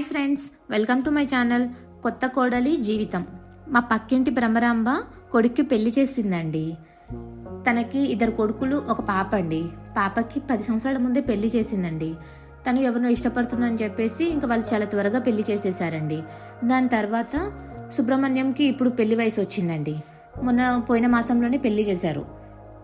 Hi friends welcome to my channel కొత్త కోడలి జీవితం. మా పక్కింటి బ్రహ్మరాంబ కొడుక్కి పెళ్ళి చేసిందండి. తనకి ఇద్దరు కొడుకులు ఒక పాప అండి. పాపకి పది సంవత్సరాల ముందే పెళ్ళి చేసిందండి. తను ఎవరినో ఇష్టపడుతుందని చెప్పేసి ఇంకా వాళ్ళు చాలా త్వరగా పెళ్ళి చేసేసారండి దాని తర్వాత సుబ్రహ్మణ్యంకి ఇప్పుడు పెళ్ళి వయసు వచ్చిందండి. మొన్న పోయిన మాసంలోనే పెళ్ళి చేశారు.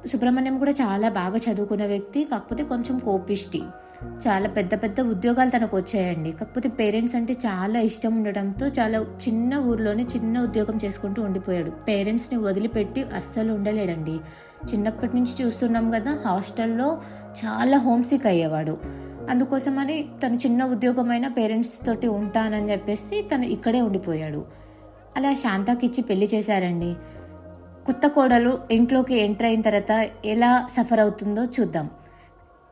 సుబ్రహ్మణ్యం కూడా చాలా బాగా చదువుకున్న వ్యక్తి కాకపోతే కొంచెం కోపిష్టి. చాలా పెద్ద పెద్ద ఉద్యోగాలు తనకు వచ్చాయండి కాకపోతే పేరెంట్స్ అంటే చాలా ఇష్టం ఉండడంతో చాలా చిన్న ఊర్లోనే చిన్న ఉద్యోగం చేసుకుంటూ ఉండిపోయాడు. పేరెంట్స్ని వదిలిపెట్టి అస్సలు ఉండలేడండి. చిన్నప్పటి నుంచి చూస్తున్నాం కదా హాస్టల్లో చాలా హోమ్సిక్ అయ్యేవాడు. అందుకోసమని తను చిన్న ఉద్యోగమైన పేరెంట్స్ తోటి ఉంటానని చెప్పేసి తను ఇక్కడే ఉండిపోయాడు. అలా శాంతాకిచ్చి పెళ్ళి చేశారండి. కొత్త కోడలు ఇంట్లోకి ఎంటర్ అయిన తర్వాత ఎలా సఫర్ అవుతుందో చూద్దాం.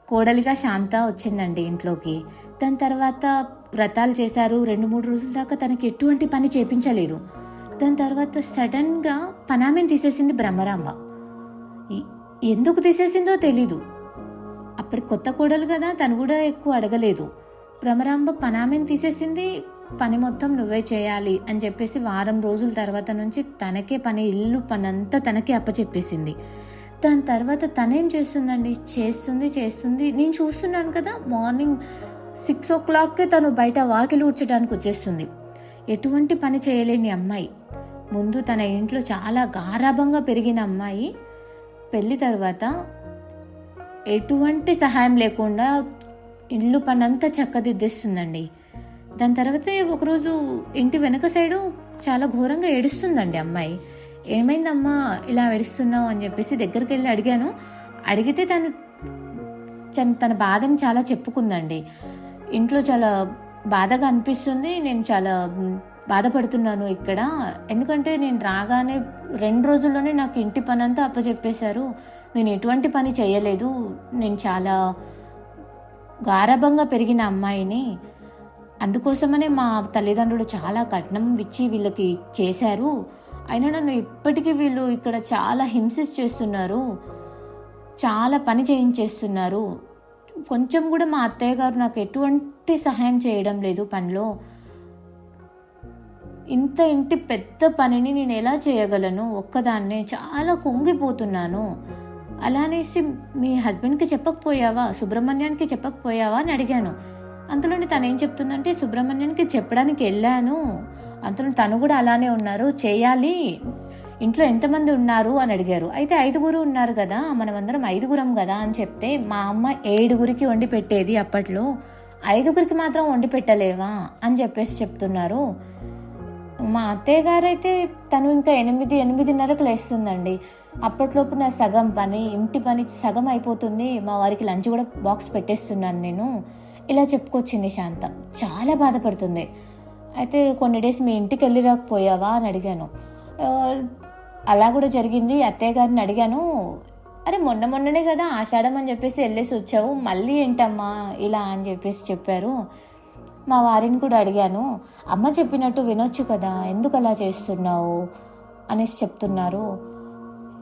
కోడలిగా శాంత వచ్చిందండి ఇంట్లోకి. దాని తర్వాత వ్రతాలు చేశారు. రెండు మూడు రోజుల దాకా తనకి ఎటువంటి పని చేపించలేదు. దాని తర్వాత సడన్గా పనామెని తీసేసింది బ్రహ్మరాంబ. ఎందుకు తీసేసిందో తెలీదు. అప్పటి కొత్త కోడలు కదా తను కూడా ఎక్కువ అడగలేదు. భ్రమరాంబ పనామెని తీసేసింది పని మొత్తం నువ్వే చేయాలి అని చెప్పేసి వారం రోజుల తర్వాత నుంచి తనకే పని ఇల్లు పనంతా తనకే అప్పచెప్పేసింది. దాని తర్వాత తనేం చేస్తుందండి? చేస్తుంది చేస్తుంది. నేను చూస్తున్నాను కదా మార్నింగ్ సిక్స్ ఓ క్లాక్కే తను బయట వాకిలి ఊడ్చడానికి వచ్చేస్తుంది. ఎటువంటి పని చేయలేని అమ్మాయి. ముందు తన ఇంట్లో చాలా గారాభంగా పెరిగిన అమ్మాయి. పెళ్ళి తర్వాత ఎటువంటి సహాయం లేకుండా ఇల్లు పనంతా చక్కదిద్దేస్తుందండి. దాని తర్వాత ఒకరోజు ఇంటి వెనక సైడు చాలా ఘోరంగా ఏడుస్తుందండి అమ్మాయి. ఏమైందమ్మా ఇలా ఏడుస్తున్నావు అని చెప్పేసి దగ్గరికి వెళ్ళి అడిగాను. అడిగితే తను తన బాధని చాలా చెప్పుకుందండి. ఇంట్లో చాలా బాధగా అనిపిస్తుంది. నేను చాలా బాధపడుతున్నాను ఇక్కడ. ఎందుకంటే నేను రాగానే రెండు రోజుల్లోనే నాకు ఇంటి పని అంతా అప్పచెప్పేశారు. నేను ఎటువంటి పని చేయలేదు. నేను చాలా గారభంగా పెరిగిన అమ్మాయిని. అందుకోసమనే మా తల్లిదండ్రులు చాలా కట్నం ఇచ్చి వీళ్ళకి చేశారు. అయినా నన్ను ఇప్పటికీ వీళ్ళు ఇక్కడ చాలా హింసిస్ చేస్తున్నారు చాలా పని చేయించేస్తున్నారు. కొంచెం కూడా మా అత్తయ్య గారు నాకు ఎటువంటి సహాయం చేయడం లేదు పనిలో. ఇంత ఇంటి పెద్ద పనిని నేను ఎలా చేయగలను? ఒక్కదాన్నే చాలా కుంగిపోతున్నాను. అలానేసి మీ హస్బెండ్కి చెప్పకపోయావా? సుబ్రహ్మణ్యానికి చెప్పకపోయావా? అని అడిగాను. అందులోనే తను ఏం చెప్తుందంటే సుబ్రహ్మణ్యానికి చెప్పడానికి వెళ్ళాను. అతను తను కూడా అలానే ఉన్నారు. చేయాలి. ఇంట్లో ఎంతమంది ఉన్నారు అని అడిగారు. అయితే ఐదుగురు ఉన్నారు కదా. మనమందరం ఐదుగురం కదా అని చెప్తే మా అమ్మ ఏడుగురికి వండి పెట్టేది అప్పట్లో. ఐదుగురికి మాత్రం వండి పెట్టలేవా అని చెప్పేసి చెప్తున్నారు. మా అత్తయ్య గారు అయితే తను ఇంకా ఎనిమిది ఎనిమిదిన్నరకు లేస్తుందండి. అప్పట్లోపు నా సగం పని ఇంటి పని సగం అయిపోతుంది. మా వారికి లంచ్ కూడా బాక్స్ పెట్టేస్తున్నాను నేను. ఇలా చెప్పుకొచ్చింది శాంత. చాలా బాధపడుతుంది. అయితే కొన్ని డేస్ మీ ఇంటికి వెళ్ళి రాకపోయావా అని అడిగాను. అలా కూడా జరిగింది. అత్తయ్య గారిని అడిగాను అరే మొన్న మొన్ననే కదా ఆషాఢం అని చెప్పేసి వెళ్ళేసి వచ్చావు మళ్ళీ ఏంటమ్మా ఇలా అని చెప్పేసి చెప్పారు. మా వారిని కూడా అడిగాను అమ్మ చెప్పినట్టు వినొచ్చు కదా ఎందుకు అలా చేస్తున్నావు? అనేసి చెప్తున్నారు.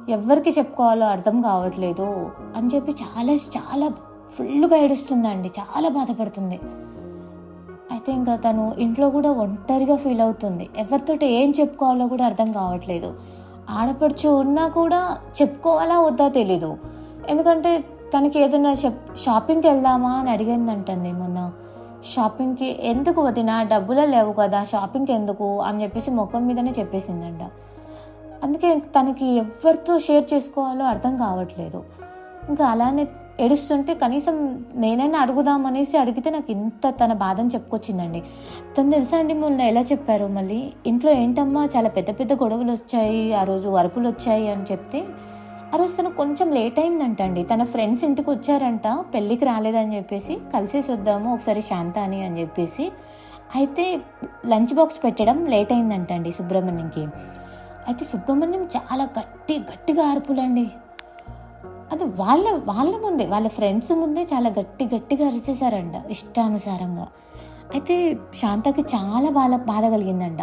ఎవరికి చెప్పుకోవాలో అర్థం కావట్లేదు అని చెప్పి చాలా చాలా ఫుల్గా ఏడుస్తుందండి చాలా బాధపడుతుంది. అయితే ఇంకా తను ఇంట్లో కూడా ఒంటరిగా ఫీల్ అవుతుంది. ఎవరితోటి ఏం చెప్పుకోవాలో కూడా అర్థం కావట్లేదు. ఆడపడుచు ఉన్నా కూడా చెప్పుకోవాలా వద్దా తెలీదు. ఎందుకంటే తనకి ఏదైనా షాపింగ్కి వెళ్దామా అని అడిగిందంటండి మొన్న. షాపింగ్కి ఎందుకు వదిన? డబ్బులే లేవు కదా షాపింగ్కి ఎందుకు? అని చెప్పేసి ముఖం మీదనే చెప్పేసిందంట. అందుకే తనకి ఎవరితో షేర్ చేసుకోవాలో అర్థం కావట్లేదు. ఇంకా అలానే ఏడుస్తుంటే కనీసం నేనైనా అడుగుదామనేసి అడిగితే నాకు ఇంత తన బాధని చెప్పుకొచ్చిందండి. తను తెలుసా అండి మొన్న ఎలా చెప్పారు? మళ్ళీ ఇంట్లో ఏంటమ్మా చాలా పెద్ద పెద్ద గొడవలు వచ్చాయి ఆ రోజు అరుపులు వచ్చాయి అని చెప్తే ఆ రోజు తను కొంచెం లేట్ అయిందంటండి. తన ఫ్రెండ్స్ ఇంటికి వచ్చారంట పెళ్ళికి రాలేదని చెప్పేసి కలిసేసి వద్దాము ఒకసారి శాంత అని అని చెప్పేసి. అయితే లంచ్ బాక్స్ పెట్టడం లేట్ అయిందంటండి సుబ్రహ్మణ్యంకి. అయితే సుబ్రహ్మణ్యం చాలా గట్టి గట్టిగా అరుపులండి. అది వాళ్ళ వాళ్ళ ముందే వాళ్ళ ఫ్రెండ్స్ ముందే చాలా గట్టి గట్టిగా అరిచేశారంట ఇష్టానుసారంగా. అయితే శాంతకి చాలా బాధ బాధ కలిగిందంట.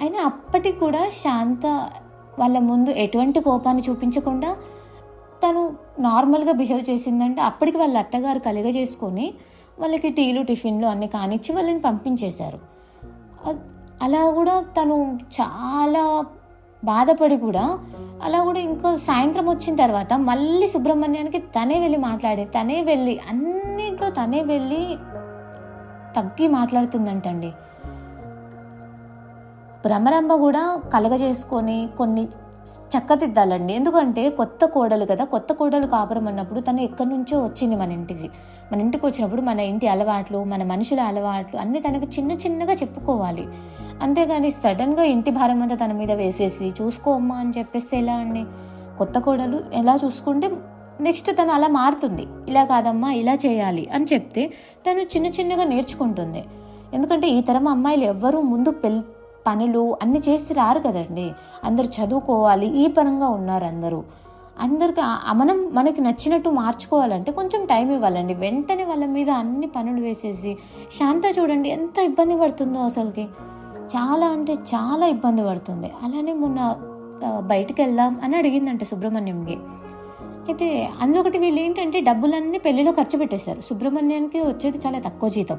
అయినా అప్పటికి కూడా శాంత వాళ్ళ ముందు ఎటువంటి కోపాన్ని చూపించకుండా తను నార్మల్గా బిహేవ్ చేసిందంటే. అప్పటికి వాళ్ళ అత్తగారు కలిగజేసుకొని వాళ్ళకి టీలు టిఫిన్లు అన్నీ కానిచ్చి వాళ్ళని పంపించేశారు. అలా కూడా తను చాలా బాధపడి కూడా అలా కూడా ఇంకో సాయంత్రం వచ్చిన తర్వాత మళ్ళీ సుబ్రహ్మణ్యానికి తనే వెళ్ళి మాట్లాడి తనే వెళ్ళి అన్నింట్లో తనే వెళ్ళి తగ్గి మాట్లాడుతుందంటండి. భ్రమరంభ కూడా కలగజేసుకొని కొన్ని చక్కదిద్దాలండి. ఎందుకంటే కొత్త కోడలు కదా కొత్త కోడలు కాపురం అన్నప్పుడు తను ఎక్కడి నుంచో వచ్చింది మన ఇంటికి. మన ఇంటికి వచ్చినప్పుడు మన ఇంటి అలవాట్లు మన మనుషుల అలవాట్లు అన్నీ తనకు చిన్న చిన్నగా చెప్పుకోవాలి. అంతేగాని సడన్గా ఇంటి భారం అంతా తన మీద వేసేసి చూసుకో అమ్మా అని చెప్పేస్తే ఎలా అండి? కొత్త కోడలు ఎలా చూసుకుంటే నెక్స్ట్ తను అలా మారుతుంది. ఇలా కాదమ్మా ఇలా చేయాలి అని చెప్తే తను చిన్న చిన్నగా నేర్చుకుంటుంది. ఎందుకంటే ఈ తరం అమ్మాయిలు ఎవ్వరూ ముందు పెళ్ పనులు అన్ని చేసి రారు కదండి. అందరు చదువుకోవాలి ఈ పరంగా ఉన్నారు అందరూ. అందరికి మనం మనకి నచ్చినట్టు మార్చుకోవాలంటే కొంచెం టైం ఇవ్వాలండి. వెంటనే వాళ్ళ మీద అన్ని పనులు వేసేసి శాంత చూడండి ఎంత ఇబ్బంది పడుతుందో అసలుకి? చాలా అంటే చాలా ఇబ్బంది పడుతుంది. అలానే మొన్న ఆ, బయటికి వెళ్దాం అని అడిగిందంట సుబ్రహ్మణ్యంకి. అయితే అందులో ఒకటి వీళ్ళు ఏంటంటే డబ్బులన్నీ పెళ్ళిలో ఖర్చు పెట్టేశారు. సుబ్రహ్మణ్యానికి వచ్చేది చాలా తక్కువ జీతం.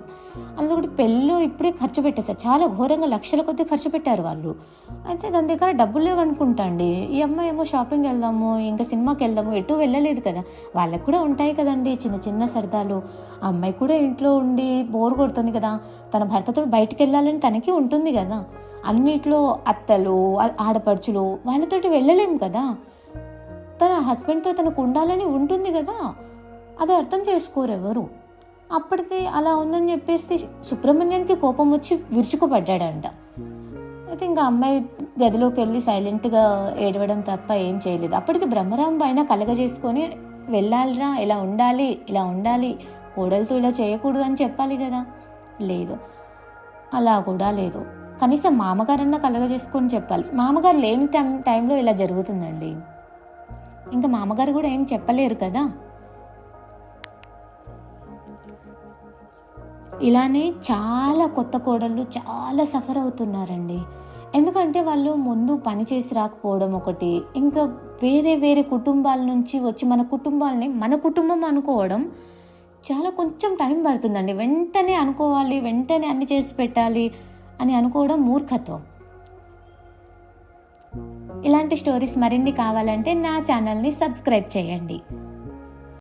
అందులో ఒకటి పెళ్ళిలో ఇప్పుడే ఖర్చు పెట్టేశారు. చాలా ఘోరంగా లక్షల కొద్దీ ఖర్చు పెట్టారు వాళ్ళు. అయితే దాని దగ్గర డబ్బులు లేవనుకుంటా అండి. ఈ అమ్మాయి ఏమో షాపింగ్ వెళ్దాము ఇంకా సినిమాకి వెళ్దాము ఎటు వెళ్ళలేదు కదా. వాళ్ళకు కూడా ఉంటాయి కదండి చిన్న చిన్న సరదాలు. ఆ అమ్మాయి కూడా ఇంట్లో ఉండి బోర్ కొడుతుంది కదా. తన భర్తతో బయటికి వెళ్ళాలని తనకి ఉంటుంది కదా. అన్నిట్లో అత్తలు ఆడపడుచులు వాళ్ళతోటి వెళ్ళలేము కదా. తన హస్బెండ్తో తనకు ఉండాలని ఉంటుంది కదా అది అర్థం చేసుకోరు ఎవరు అప్పటికి అలా ఉందని చెప్పేసి సుబ్రహ్మణ్యానికి కోపం వచ్చి విరుచుకుపడ్డాడంట. అయితే ఇంకా అమ్మాయి గదిలోకి వెళ్ళి సైలెంట్గా ఏడవడం తప్ప ఏం చేయలేదు. అప్పటికి బ్రహ్మరాం పైన కలగజేసుకొని వెళ్ళాలిరా ఇలా ఉండాలి ఇలా ఉండాలి కోడలతో ఇలా చేయకూడదు అని చెప్పాలి కదా. లేదు. అలా కూడా లేదు. కనీసం మామగారన్నా కలగజేసుకొని చెప్పాలి. మామగారు లేని టైం టైంలో ఇలా జరుగుతుందండి. ఇంకా మామగారు కూడా ఏం చెప్పలేరు కదా? ఇలానే చాలా కొత్త కోడళ్ళు చాలా సఫర్ అవుతున్నారండి. ఎందుకంటే వాళ్ళు ముందు పని చేసి రాకపోవడం ఒకటి ఇంకా వేరే వేరే కుటుంబాల నుంచి వచ్చి మన కుటుంబాలని మన కుటుంబం అనుకోవడం చాలా కొంచెం టైం పడుతుందండి. వెంటనే అనుకోవాలి వెంటనే అన్ని చేసి పెట్టాలి అని అనుకోవడం మూర్ఖత్వం. ఇలాంటి స్టోరీస్ మరిన్ని కావాలంటే నా ఛానల్ని సబ్స్క్రైబ్ చేయండి.